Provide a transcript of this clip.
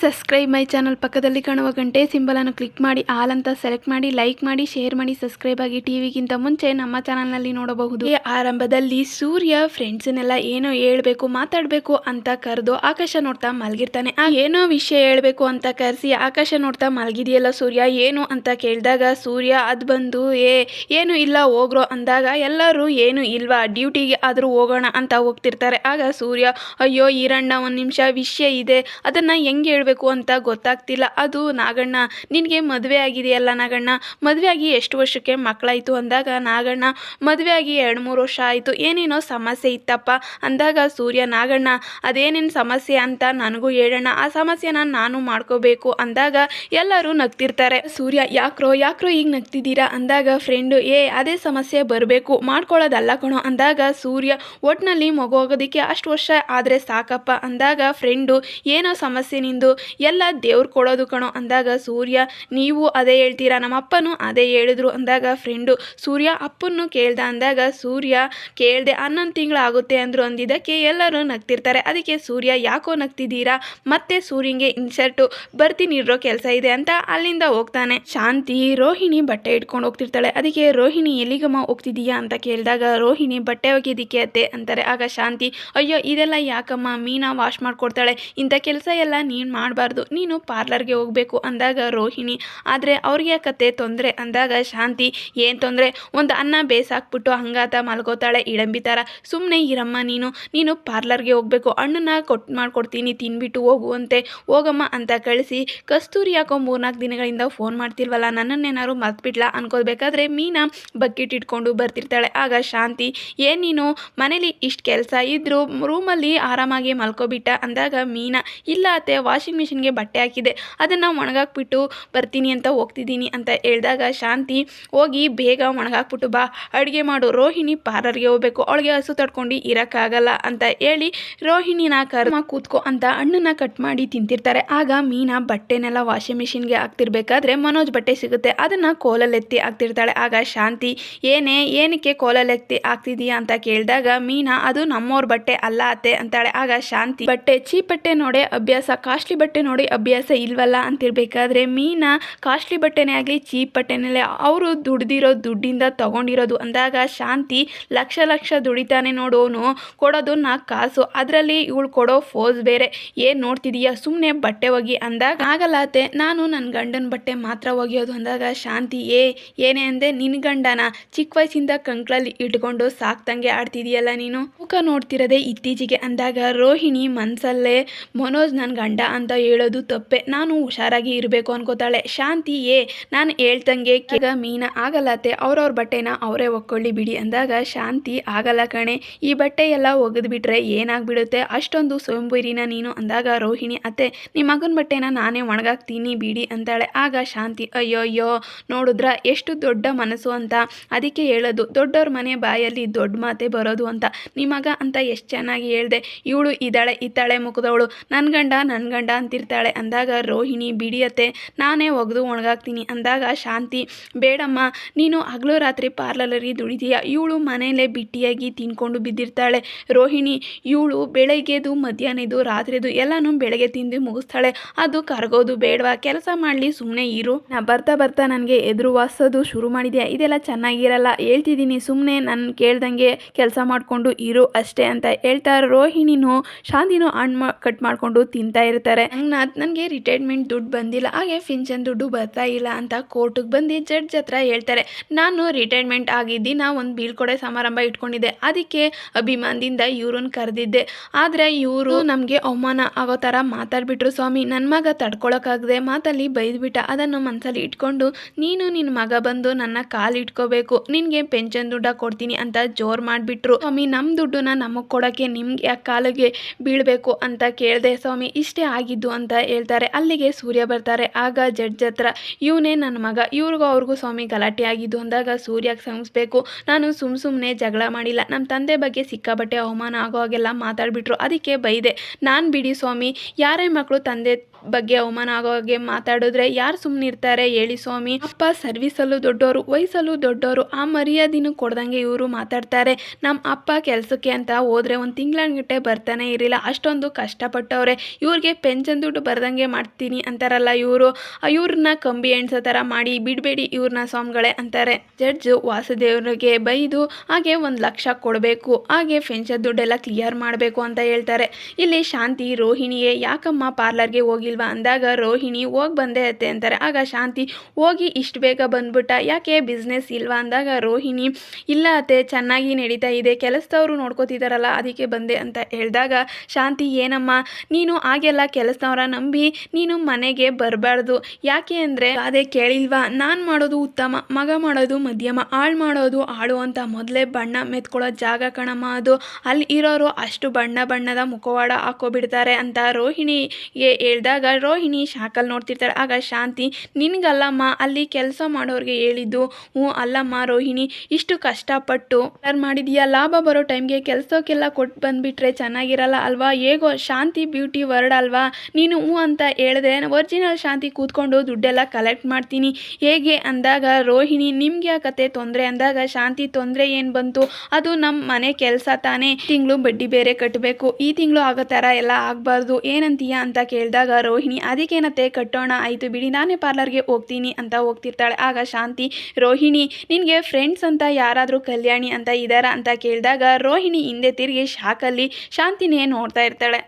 Subscribe my channel ಪಕ್ಕದಲ್ಲಿ ಕಾಣುವ ಗಂಟೆ ಸಿಂಬಲನ್ನು ಕ್ಲಿಕ್ ಮಾಡಿ, ಆಲ್ ಅಂತ ಸೆಲೆಕ್ಟ್ ಮಾಡಿ ಲೈಕ್ ಮಾಡಿ ಶೇರ್ ಮಾಡಿ ಸಬ್ಸ್ಕ್ರೈಬ್ ಆಗಿ ಟಿವಿಗಿಂತ ಮುಂಚೆ ನಮ್ಮ ಚಾನಲ್ನಲ್ಲಿ ನೋಡಬಹುದು. ಈ ಆರಂಭದಲ್ಲಿ ಸೂರ್ಯ ಫ್ರೆಂಡ್ಸ್ನೆಲ್ಲ ಏನೋ ಹೇಳ್ಬೇಕು, ಮಾತಾಡಬೇಕು ಅಂತ ಕರೆದು ಆಕಾಶ ನೋಡ್ತಾ ಮಲಗಿರ್ತಾನೆ. ಆ ಏನೋ ವಿಷಯ ಹೇಳ್ಬೇಕು ಅಂತ ಕರೆಸಿ ಆಕಾಶ ನೋಡ್ತಾ ಮಲಗಿದೆಯಲ್ಲ ಸೂರ್ಯ, ಏನು ಅಂತ ಕೇಳಿದಾಗ ಸೂರ್ಯ, ಅದು ಬಂದು, ಏ, ಏನು ಇಲ್ಲ ಹೋಗ್ರೋ ಅಂದಾಗ ಎಲ್ಲರೂ, ಏನು ಇಲ್ವಾ ಡ್ಯೂಟಿಗೆ ಆದರೂ ಹೋಗೋಣ ಅಂತ ಹೋಗ್ತಿರ್ತಾರೆ. ಆಗ ಸೂರ್ಯ, ಅಯ್ಯೋ, ಈರಣ್ಣ, ಒಂದು ನಿಮಿಷ, ವಿಷಯ ಇದೆ, ಅದನ್ನು ಹೆಂಗೆ ಅಂತ ಗೊತ್ತಾಗ್ತಿಲ್ಲ. ಅದು ನಾಗಣ್ಣ, ನಿನಗೆ ಮದುವೆ ಆಗಿದೆಯಲ್ಲ ನಾಗಣ್ಣ? ಮದುವೆ ಆಗಿ ಎಷ್ಟು ವರ್ಷಕ್ಕೆ ಮಕ್ಕಳಾಯಿತು ಅಂದಾಗ ನಾಗಣ್ಣ? ಮದುವೆ ಆಗಿ ಎರಡು ಮೂರು ವರ್ಷ ಆಯಿತು. ಏನೇನೋ ಸಮಸ್ಯೆ ಇತ್ತಪ್ಪ ಅಂದಾಗ ಸೂರ್ಯ, ನಾಗಣ್ಣ, ಅದೇನೇನು ಸಮಸ್ಯೆ ಅಂತ ನನಗೂ ಹೇಳೋಣ ಆ ಸಮಸ್ಯೆನ ನಾನು ಮಾಡ್ಕೋಬೇಕು ಅಂದಾಗ ಎಲ್ಲರೂ ನಗ್ತಿರ್ತಾರೆ. ಸೂರ್ಯ, ಯಾಕ್ರೋ ಯಾಕ್ರೋ ಈಗ ನಗ್ತಿದ್ದೀರಾ ಅಂದಾಗ ಫ್ರೆಂಡು ಏ, ಅದೇ ಸಮಸ್ಯೆ ಬರಬೇಕು, ಮಾಡ್ಕೊಳ್ಳೋದಲ್ಲ ಕಣೋ ಅಂದಾಗ ಸೂರ್ಯ ಒಟ್ಟಿನಲ್ಲಿ ಮಗು ಹೋಗೋದಕ್ಕೆ ಅಷ್ಟು ವರ್ಷ ಆದರೆ ಸಾಕಪ್ಪ ಅಂದಾಗ ಫ್ರೆಂಡು ಏನೋ ಸಮಸ್ಯೆ ನಿಂದು? ಎಲ್ಲ ದೇವ್ರು ಕೊಡೋದು ಕಣೋ ಅಂದಾಗ ಸೂರ್ಯ, ನೀವು ಅದೇ ಹೇಳ್ತೀರಾ? ನಮ್ಮ ಅಪ್ಪನೂ ಅದೇ ಹೇಳಿದ್ರು ಅಂದಾಗ ಫ್ರೆಂಡು ಸೂರ್ಯ ಅಪ್ಪನ್ನು ಕೇಳ್ದ ಅಂದಾಗ ಸೂರ್ಯ, ಕೇಳ್ದೆ ಹನ್ನೊಂದು ತಿಂಗಳು ಆಗುತ್ತೆ ಅಂದರು ಅಂದಿದ್ದಕ್ಕೆ ಎಲ್ಲರೂ ನಗ್ತಿರ್ತಾರೆ. ಅದಕ್ಕೆ ಸೂರ್ಯ, ಯಾಕೋ ನಗ್ತಿದ್ದೀರಾ? ಮತ್ತೆ ಸೂರ್ಯಂಗೆ ಇನ್ಸರ್ಟು ಬರ್ತೀನಿ ಇರೋ ಕೆಲಸ ಇದೆ ಅಂತ ಅಲ್ಲಿಂದ ಹೋಗ್ತಾನೆ. ಶಾಂತಿ, ರೋಹಿಣಿ ಬಟ್ಟೆ ಇಟ್ಕೊಂಡು ಹೋಗ್ತಿರ್ತಾಳೆ. ಅದಕ್ಕೆ, ರೋಹಿಣಿ, ಎಲ್ಲಿಗಮ್ಮ ಹೋಗ್ತಿದೀಯಾ ಅಂತ ಕೇಳಿದಾಗ, ರೋಹಿಣಿ, ಬಟ್ಟೆ ಒಗೆದಿಕ್ಕೆ ಅತ್ತೆ, ಅಂತಾರೆ. ಆಗ ಶಾಂತಿ, ಅಯ್ಯೋ, ಇದೆಲ್ಲ ಯಾಕಮ್ಮ? ಮೀನಾ ವಾಶ್ ಮಾಡ್ಕೊಡ್ತಾಳೆ. ಇಂಥ ಕೆಲಸ ಎಲ್ಲ ನೀನು ಮಾಡಬಾರ್ದು. ನೀನು ಪಾರ್ಲರ್ಗೆ ಹೋಗಬೇಕು ಅಂದಾಗ ರೋಹಿಣಿ. ಆದರೆ ಅವ್ರಿಗೆ ಕತೆ ತೊಂದರೆ. ಅಂದಾಗ ಶಾಂತಿ. ಏನು ತೊಂದರೆ? ಒಂದು ಅನ್ನ ಬೇಸಾಕ್ಬಿಟ್ಟು ಹಂಗಾತ ಮಲ್ಕೋತಾಳೆ ಇಡಂಬಿ ಥರ ಸುಮ್ಮನೆ ಇರಮ್ಮ ನೀನು. ನೀನು ಪಾರ್ಲರ್ಗೆ ಹೋಗಬೇಕು. ಹಣ್ಣನ್ನ ಕೊಟ್ಟು ಮಾಡ್ಕೊಡ್ತೀನಿ. ತಿನ್ಬಿಟ್ಟು ಹೋಗುವಂತೆ. ಹೋಗಮ್ಮ ಅಂತ ಕಳಿಸಿ. ಕಸ್ತೂರಿ ಹಾಕೋ ಮೂರ್ನಾಲ್ಕು ದಿನಗಳಿಂದ ಫೋನ್ ಮಾಡ್ತಿಲ್ವಲ್ಲ? ನನ್ನನ್ನೇನಾದ್ರು ಮರ್ತ್ಬಿಟ್ಲಾ ಅನ್ಕೋಬೇಕಾದ್ರೆ ಮೀನಾ ಬಕೆಟ್ ಇಟ್ಕೊಂಡು ಬರ್ತಿರ್ತಾಳೆ. ಆಗ ಶಾಂತಿ, ಏನು ನೀನು? ಮನೇಲಿ ಇಷ್ಟು ಕೆಲಸ ಇದ್ದರೂ ರೂಮಲ್ಲಿ ಆರಾಮಾಗಿ ಮಲ್ಕೋಬಿಟ್ಟ? ಅಂದಾಗ ಮೀನಾ, ಇಲ್ಲ ಅತ್ತೆ. ವಾಷಿಂಗ್ ಮಿಷಿನ್ಗೆ ಬಟ್ಟೆ ಹಾಕಿದೆ. ಅದನ್ನು ಒಣಗಾಕ್ಬಿಟ್ಟು ಬರ್ತೀನಿ ಅಂತ ಹೋಗ್ತಿದ್ದೀನಿ ಅಂತ ಹೇಳಿದಾಗ ಶಾಂತಿ ಹೋಗಿ ಬೇಗ ಒಣಗಾಕ್ಬಿಟ್ಟು ಬಾ. ಅಡುಗೆ ಮಾಡು ರೋಹಿಣಿ ಪಾರ್ಲರ್ಗೆ ಹೋಗ್ಬೇಕು. ಅವಳಿಗೆ ಹಸು ತಡ್ಕೊಂಡು ಇರೋಕ್ಕಾಗಲ್ಲ ಅಂತ ಹೇಳಿ ರೋಹಿಣಿನ ಕರ್ಮ ಕೂತ್ಕೋ ಅಂತ ಹಣ್ಣನ್ನ ಕಟ್ ಮಾಡಿ ತಿಂತಿರ್ತಾರೆ. ಆಗ ಮೀನಾ ಬಟ್ಟೆನೆಲ್ಲ ವಾಷಿಂಗ್ ಮಿಷಿನ್ಗೆ ಹಾಕ್ತಿರ್ಬೇಕಾದ್ರೆ ಮನೋಜ್ ಬಟ್ಟೆ ಸಿಗುತ್ತೆ. ಅದನ್ನು ಕೋಲಲ್ಲಿ ಎತ್ತಿ ಹಾಕ್ತಿರ್ತಾಳೆ. ಆಗ ಶಾಂತಿ, ಏನೇ, ಏನಕ್ಕೆ ಕೋಲಲ್ಲಿ ಎತ್ತಿ ಹಾಕ್ತಿದೀಯಾ ಅಂತ ಕೇಳಿದಾಗ ಮೀನಾ, ಅದು ನಮ್ಮವ್ರ ಬಟ್ಟೆ ಅಲ್ಲ ಅತ್ತೆ ಅಂತಾಳೆ. ಆಗ ಶಾಂತಿ, ಬಟ್ಟೆ ಚೀಪ್ ಬಟ್ಟೆ ನೋಡಿ ಅಭ್ಯಾಸ, ಕಾಸ್ಟ್ಲಿ ಬಟ್ಟೆ ನೋಡಿ ಅಭ್ಯಾಸ ಇಲ್ವಲ್ಲ ಅಂತಿರ್ಬೇಕಾದ್ರೆ ಮೀನಾ ಕಾಸ್ಟ್ಲಿ ಬಟ್ಟೆನೇ ಆಗಲಿ, ಚೀಪ್ ಬಟ್ಟೆನೇ ಅವರು ದುಡ್ದಿರೋ ದುಡ್ಡಿಂದ ತಗೊಂಡಿರೋದು ಅಂದಾಗ ಶಾಂತಿ ಲಕ್ಷ ಲಕ್ಷ ದುಡಿತಾನೆ ನೋಡೋನು, ಕೊಡೋದು ನಾಲ್ಕು ಕಾಸು. ಅದರಲ್ಲಿ ಇವಳು ಕೊಡೋ ಫೋಸ್ ಬೇರೆ. ಏನು ನೋಡ್ತಿದೀಯಾ? ಸುಮ್ಮನೆ ಬಟ್ಟೆ ಒಗಿ ಅಂದಾಗ ಆಗಲ್ಲತೆ ನಾನು ನನ್ನ ಗಂಡನ ಬಟ್ಟೆ ಮಾತ್ರ ಒಗೆಯೋದು ಅಂದಾಗ ಶಾಂತಿ, ಏ, ಏನೇ ಅಂದೆ ನಿನ್ನ ಗಂಡನ? ಚಿಕ್ಕ ವಯಸ್ಸಿಂದ ಕಂಕ್ಳಲ್ಲಿ ಇಟ್ಕೊಂಡು ಸಾಕ್ತಂಗೆ ಆಡ್ತಿದೀಯಲ್ಲ ನೀನು? ಮುಖ ನೋಡ್ತಿರೋದೇ ಇತ್ತೀಚೆಗೆ ಅಂದಾಗ ರೋಹಿಣಿ ಮನಸಲ್ಲೇ, ಮನೋಜ್ ನನ್ನ ಗಂಡ ಅಂತ ಹೇಳೋದು ತಪ್ಪೆ. ನಾನು ಹುಷಾರಾಗಿ ಇರಬೇಕು ಅನ್ಕೋತಾಳೆ. ಶಾಂತಿ ಏ ನಾನು ಹೇಳ್ತಂಗೆ ಕೇಗ ಮೀನ. ಆಗಲತ್ತೆ, ಅವ್ರವ್ರ ಬಟ್ಟೆನ ಅವರೇ ಒಕ್ಕೊಳ್ಳಿ ಬಿಡಿ ಅಂದಾಗ ಶಾಂತಿ, ಆಗಲ್ಲ ಕಣೆ, ಈ ಬಟ್ಟೆ ಎಲ್ಲ ಒಗೆದ್ಬಿಟ್ರೆ ಏನಾಗ್ಬಿಡುತ್ತೆ? ಅಷ್ಟೊಂದು ಸೋಂಬೇರಿನ ನೀನು? ಅಂದಾಗ ರೋಹಿಣಿ, ಅತ್ತೆ ನಿಮ್ಮ ಮಗನ ಬಟ್ಟೆನ ನಾನೇ ಒಣಗಾಕ್ತೀನಿ ಬಿಡಿ ಅಂತಾಳೆ. ಆಗ ಶಾಂತಿ ಅಯ್ಯೋ ಅಯ್ಯೋ ನೋಡಿದ್ರ ಎಷ್ಟು ದೊಡ್ಡ ಮನಸ್ಸು ಅಂತ. ಅದಕ್ಕೆ ಹೇಳೋದು, ದೊಡ್ಡವ್ರ ಮನೆ ಬಾಯಲ್ಲಿ ದೊಡ್ಡ ಮಾತೆ ಬರೋದು ಅಂತ. ನಿಮಗ ಅಂತ ಎಷ್ಟು ಚೆನ್ನಾಗಿ ಹೇಳ್ದೆ. ಇವಳು ಇದ್ದಾಳೆ ಇತ್ತಾಳೆ ಮುಖದವಳು. ನನ್ನ ಗಂಡ ನನ್ನ ಗಂಡ ಅಂತಿರ್ತಾಳೆ. ಅಂದಾಗ ರೋಹಿಣಿ, ಬಿಡಿಯತ್ತೆ, ನಾನೇ ಒಗೆದು ಒಣಗಾಕ್ತೀನಿ. ಅಂದಾಗ ಶಾಂತಿ, ಬೇಡಮ್ಮ, ನೀನು ಹಗಲು ರಾತ್ರಿ ಪಾರ್ಲರಲ್ಲಿ ದುಡಿದೀಯ. ಇವಳು ಮನೆಯಲ್ಲೇ ಬಿಟ್ಟಿಯಾಗಿ ತಿನ್ಕೊಂಡು ಬಿದ್ದಿರ್ತಾಳೆ. ರೋಹಿಣಿ, ಇವಳು ಬೆಳಗ್ಗೆದು ಮಧ್ಯಾಹ್ನದು ರಾತ್ರಿದು ಎಲ್ಲನೂ ಬೆಳಗ್ಗೆ ತಿಂದು ಮುಗಿಸ್ತಾಳೆ. ಅದು ಕರಗೋದು ಬೇಡವಾ? ಕೆಲಸ ಮಾಡಲಿ ಸುಮ್ಮನೆ ಇರು. ನಾ ಬರ್ತಾ ಬರ್ತಾ ನನಗೆ ಎದುರು ವಾಸೋದು ಶುರು ಮಾಡಿದ್ಯಾ? ಇದೆಲ್ಲ ಚೆನ್ನಾಗಿರಲ್ಲ. ಹೇಳ್ತಿದ್ದೀನಿ ಸುಮ್ಮನೆ ನನ್ನ ಕೇಳ್ದಂಗೆ ಕೆಲಸ ಮಾಡಿಕೊಂಡು ಇರು ಅಷ್ಟೇ ಅಂತ ಹೇಳ್ತಾ ರೋಹಿಣಿನೂ ಶಾಂತಿನೂ ಹಣ್ಣು ಕಟ್ ಮಾಡಿಕೊಂಡು ತಿಂತಾ ಇರ್ತಾರೆ. ನನಗೆ ರಿಟೈರ್ಮೆಂಟ್ ದುಡ್ಡು ಬಂದಿಲ್ಲ. ಹಾಗೆ ಪಿಂಚನ್ ದುಡ್ಡು ಬರ್ತಾ ಇಲ್ಲ ಅಂತ ಕೋರ್ಟಿಗೆ ಬಂದು ಜಡ್ಜ್ ಹತ್ರ ಹೇಳ್ತಾರೆ. ನಾನು ರಿಟೈರ್ಮೆಂಟ್ ಆಗಿದ್ದಿನ ಒಂದು ಬೀಳ್ಕೊಡೆ ಸಮಾರಂಭ ಇಟ್ಕೊಂಡಿದ್ದೆ. ಅದಕ್ಕೆ ಅಭಿಮಾನದಿಂದ ಇವ್ರನ್ನ ಕರೆದಿದ್ದೆ. ಆದರೆ ಇವರು ನಮಗೆ ಅವಮಾನ ಆಗೋ ಥರ ಮಾತಾಡ್ಬಿಟ್ರು ಸ್ವಾಮಿ. ನನ್ನ ಮಗ ತಡ್ಕೊಳಕ್ಕಾಗದೆ ಮಾತಲ್ಲಿ ಬೈದ್ಬಿಟ್ಟ. ಅದನ್ನು ಮನಸ್ಸಲ್ಲಿ ಇಟ್ಕೊಂಡು, ನೀನು ನಿನ್ನ ಮಗ ಬಂದು ನನ್ನ ಕಾಲು ಇಟ್ಕೋಬೇಕು. ನಿನಗೆ ಪೆನ್ಷನ್ ದುಡ್ಡ ಕೊಡ್ತೀನಿ ಅಂತ ಜೋರು ಮಾಡಿಬಿಟ್ರು. ಸ್ವಾಮಿ ನಮ್ಮ ದುಡ್ಡನ್ನ ನಮಗೆ ಕೊಡೋಕ್ಕೆ ನಿಮ್ಗೆ ಯಾಕೆ ಕಾಲಿಗೆ ಬೀಳಬೇಕು ಅಂತ ಕೇಳಿದೆ ಸ್ವಾಮಿ. ಇಷ್ಟೇ ಆಗಿದ್ದು ಅಂತ ಹೇಳ್ತಾರೆ. ಅಲ್ಲಿಗೆ ಸೂರ್ಯ ಬರ್ತಾರೆ. ಆಗ ಜಡ್ಜ್ ಹತ್ರ, ಇವನೇ ನನ್ನ ಮಗ. ಇವ್ರಿಗೂ ಅವ್ರಿಗೂ ಸ್ವಾಮಿ ಗಲಾಟೆ ಆಗಿದ್ದು ಅಂದಾಗ ಸೂರ್ಯಗೆ ಕ್ಷಮಿಸ್ಬೇಕು. ನಾನು ಸುಮ್ಮ ಸುಮ್ಮನೆ ಜಗಳ ಮಾಡಿಲ್ಲ. ನಮ್ಮ ತಂದೆ ಬಗ್ಗೆ ಸಿಕ್ಕಾಬಟ್ಟೆ ಅವಮಾನ ಆಗೋ ಹಾಗೆಲ್ಲ ಮಾತಾಡ್ಬಿಟ್ರು. ಅದಕ್ಕೆ ಬೈದೆ. ನಾನು ಬಿಡಿ ಸ್ವಾಮಿ. ಯಾರೇ ಮಕ್ಕಳು ತಂದೆ ಬಗ್ಗೆ ಅವಮಾನ ಆಗೋ ಹಾಗೆ ಮಾತಾಡಿದ್ರೆ ಯಾರು ಸುಮ್ಮನೆ ಇರ್ತಾರೆ? ಹೇಳಿ ಸ್ವಾಮಿ. ಅಪ್ಪ ಸರ್ವಿಸಲ್ಲೂ ದೊಡ್ಡವರು ವಯಸ್ಸಲ್ಲೂ ದೊಡ್ಡವರು ಆ ಮರ್ಯಾದಿನೂ ಕೊಡ್ದಂಗೆ ಇವರು ಮಾತಾಡ್ತಾರೆ. ನಮ್ಮ ಅಪ್ಪ ಕೆಲಸಕ್ಕೆ ಅಂತ ಹೋದರೆ ಒಂದು ತಿಂಗಳನ್ಗಟ್ಟೆ ಬರ್ತಾನೆ ಇರಲಿಲ್ಲ. ಅಷ್ಟೊಂದು ಕಷ್ಟಪಟ್ಟವ್ರೆ. ಇವ್ರಿಗೆ ಪೆನ್ಷನ್ ದುಡ್ಡು ಬರ್ದಂಗೆ ಮಾಡ್ತೀನಿ ಅಂತಾರಲ್ಲ ಇವರು. ಇವ್ರನ್ನ ಕಂಬಿ ಎಣ್ಸೋ ಥರ ಮಾಡಿ ಬಿಡಬೇಡಿ ಇವ್ರನ್ನ ಸ್ವಾಮಿಗಳೇ ಅಂತಾರೆ. ಜಡ್ಜ್ ವಾಸುದೇವ್ರಿಗೆ ಬೈದು ಹಾಗೆ ಒಂದು ಲಕ್ಷ ಕೊಡಬೇಕು. ಹಾಗೆ ಪೆನ್ಷನ್ ದುಡ್ಡೆಲ್ಲ ಕ್ಲಿಯರ್ ಮಾಡಬೇಕು ಅಂತ ಹೇಳ್ತಾರೆ. ಇಲ್ಲಿ ಶಾಂತಿ ರೋಹಿಣಿಗೆ ಯಾಕಮ್ಮ ಪಾರ್ಲರ್ಗೆ ಹೋಗಿಲ್ವಾ ಅಂದಾಗ ರೋಹಿಣಿ ಹೋಗಿ ಬಂದೆ ಅತ್ತೆ ಅಂತಾರೆ. ಆಗ ಶಾಂತಿ ಹೋಗಿ ಇಷ್ಟು ಬೇಗ ಬಂದ್ಬಿಟ್ಟ, ಯಾಕೆ ಬಿಸ್ನೆಸ್ ಇಲ್ವಾ? ಅಂದಾಗ ರೋಹಿಣಿ, ಇಲ್ಲ ಅತ್ತೆ, ಚೆನ್ನಾಗಿ ನಡೀತಾ ಇದೆ, ಕೆಲಸದವರು ನೋಡ್ಕೋತಿದ್ದಾರಲ್ಲ ಅದಕ್ಕೆ ಬಂದೆ ಅಂತ ಹೇಳಿದಾಗ ಶಾಂತಿ, ಏನಮ್ಮ, ನೀನು ಆಗೆಲ್ಲ ಕೆಲಸದವರ ನಂಬಿ ನೀನು ಮನೆಗೆ ಬರಬಾರ್ದು. ಯಾಕೆ ಅಂದರೆ ಅದೇ ಕೇಳಿಲ್ವಾ? ನಾನು ಮಾಡೋದು ಉತ್ತಮ, ಮಗ ಮಾಡೋದು ಮಧ್ಯಮ, ಆಳು ಮಾಡೋದು ಆಳು ಅಂತ ಮೊದಲೇ ಬಣ್ಣ ಮೆತ್ಕೊಳ್ಳೋ ಜಾಗ ಕಣಮ್ಮ ಅದು. ಅಲ್ಲಿ ಇರೋರು ಅಷ್ಟು ಬಣ್ಣ ಬಣ್ಣದ ಮುಖವಾಡ ಹಾಕೋಬಿಡ್ತಾರೆ ಅಂತ ರೋಹಿಣಿಗೆ ಹೇಳಿದಾಗ ರೋಹಿಣಿ ಶಾಕಲ್ಲಿ ನೋಡ್ತಿರ್ತಾರೆ ಆಗ ಶಾಂತಿ, ನಿನಗಲ್ಲಮ್ಮ, ಅಲ್ಲಿ ಕೆಲಸ ಮಾಡೋರಿಗೆ ಹೇಳಿದ್ದು. ಹ್ಞೂ, ಅಲ್ಲಮ್ಮ ರೋಹಿಣಿ, ಇಷ್ಟು ಕಷ್ಟಪಟ್ಟು ಕಲರ್ ಮಾಡಿದೀಯ ಲಾಭ ಬರೋ ಟೈಮ್ಗೆ ಕೆಲಸಕ್ಕೆಲ್ಲ ಕೊಟ್ಟು ಬಂದುಬಿಟ್ರೆ ಚೆನ್ನಾಗಿರಲ್ಲ ಅಲ್ವಾ? ಹೇಗೋ ಶಾಂತಿ ಬ್ಯೂಟಿ ವರ್ಡ್ ಅಲ್ವಾ? ನೀನು ಹ್ಞೂ ಅಂತ ಹೇಳಿದ್ರೆ ಒರಿಜಿನಲ್ ಶಾಂತಿ ಕೂತ್ಕೊಂಡು ದುಡ್ಡೆಲ್ಲ ಕಲೆಕ್ಟ್ ಮಾಡ್ತೀನಿ. ಹೇಗೆ ಅಂದಾಗ ರೋಹಿಣಿ, ನಿಮ್ಗೆ ಕತೆ ತೊಂದರೆ? ಅಂದಾಗ, ಶಾಂತಿ, ತೊಂದರೆ ಏನು ಬಂತು? ಅದು ನಮ್ಮ ಮನೆ ಕೆಲಸ ತಾನೇ. ತಿಂಗಳು ಬಡ್ಡಿ ಬೇರೆ ಕಟ್ಟಬೇಕು ಈ ತಿಂಗಳು ಆಗೋ ಥರ ಎಲ್ಲ ಆಗಬಾರ್ದು. ಏನಂತೀಯ? ಅಂತ ಕೇಳಿದಾಗ ರೋಹಿಣಿ ಅದಕ್ಕೇನತ್ತೆ ಕಟ್ಟೋಣ, ಆಯಿತು ಬಿಡಿ, ನಾನೇ ಪಾರ್ಲರ್ಗೆ ಹೋಗ್ತೀನಿ ಅಂತ ಹೋಗ್ತಿರ್ತಾಳೆ. ಆಗ ಶಾಂತಿ, ರೋಹಿಣಿ, ನಿನಗೆ ಫ್ರೆಂಡ್ಸ್ ಅಂತ ಯಾರಾದರೂ ಕಲ್ಯಾಣಿ ಅಂತ ಇದ್ದಾರಾ ಅಂತ ಕೇಳಿದಾಗ ರೋಹಿಣಿ ಹಿಂದೆ ತಿರುಗಿ ಶಾಕಲ್ಲಿ ಶಾಂತಿನೇ ನೋಡ್ತಾ ಇರ್ತಾಳೆ.